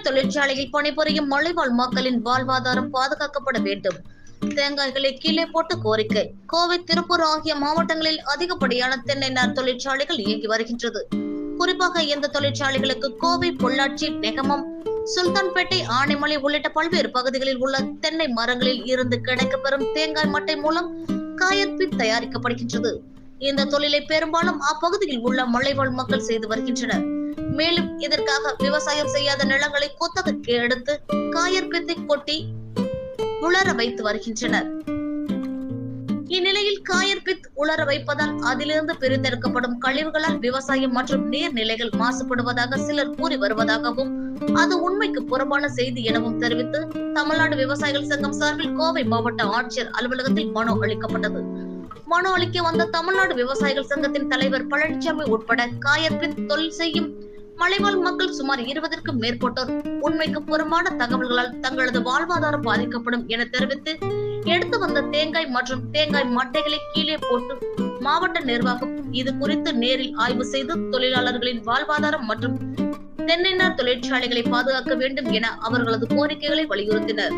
தொழிற்சாலையில் பணிபுரியும் மலைவாழ் மக்களின் வாழ்வாதாரம் பாதுகாக்கப்பட வேண்டும். தேங்காய்களை கீழே போட்டு கோரிக்கை. கோவை திருப்பூர் ஆகிய மாவட்டங்களில் அதிகப்படியான தென்னை நார் தொழிற்சாலைகள் இயங்கி வருகின்றது. குறிப்பாக இந்த தொழிற்சாலைகளுக்கு கோவை பொள்ளாச்சி நெகமம் சுல்தான்பேட்டை ஆனைமலை உள்ளிட்ட பல்வேறு பகுதிகளில் உள்ள தென்னை மரங்களில் இருந்து கிடைக்கப்பெறும் தேங்காய் மட்டை மூலம் காயற்பித் தயாரிக்கப்படுகின்றது. இந்த தொழிலை பெரும்பாலும் அப்பகுதியில் உள்ள மலைவாழ் மக்கள் செய்து வருகின்றனர். மேலும் இதற்காக விவசாயம் செய்யாத நிலங்களை குத்தகைக்கு எடுத்து காயற்பித்தை கொட்டி உலர வைத்து வருகின்றனர். இந்நிலையில் காயற்பித் உலர வைப்பதால் அதிலிருந்து பிரித்தெடுக்கப்படும் கழிவுகளால் விவசாயம் மற்றும் நீர்நிலைகள் மாசுபடுவதாக சிலர் கூறி வருவதாகவும் அது உண்மைக்கு புறம்பான செய்தி எனவும் தெரிவித்து தமிழ்நாடு விவசாயிகள் சங்கம் சார்பில் கோவை மாவட்ட ஆட்சியர் அலுவலகத்தில் மனு அளிக்கப்பட்டது. மனு அளிக்க வந்த தமிழ்நாடு விவசாயிகள் சங்கத்தின் தலைவர் பழனிசாமி உட்பட காயற்பின் தொழில் செய்யும் மலைவாழ் மக்கள் சுமார் இருபதற்கும் மேற்பட்டோர் உண்மைக்கு புறம்பான தகவல்களால் தங்களது வாழ்வாதாரம் பாதிக்கப்படும் என தெரிவித்து எடுத்து வந்த தேங்காய் மற்றும் தேங்காய் மட்டைகளை கீழே போட்டு மாவட்ட நிர்வாகம் இது குறித்து நேரில் ஆய்வு செய்து தொழிலாளர்களின் வாழ்வாதாரம் மற்றும் தென்னைநார் தொழிற்சாலைகளை பாதுகாக்க வேண்டும் என அவர்களது கோரிக்கைகளை வலியுறுத்தினர்.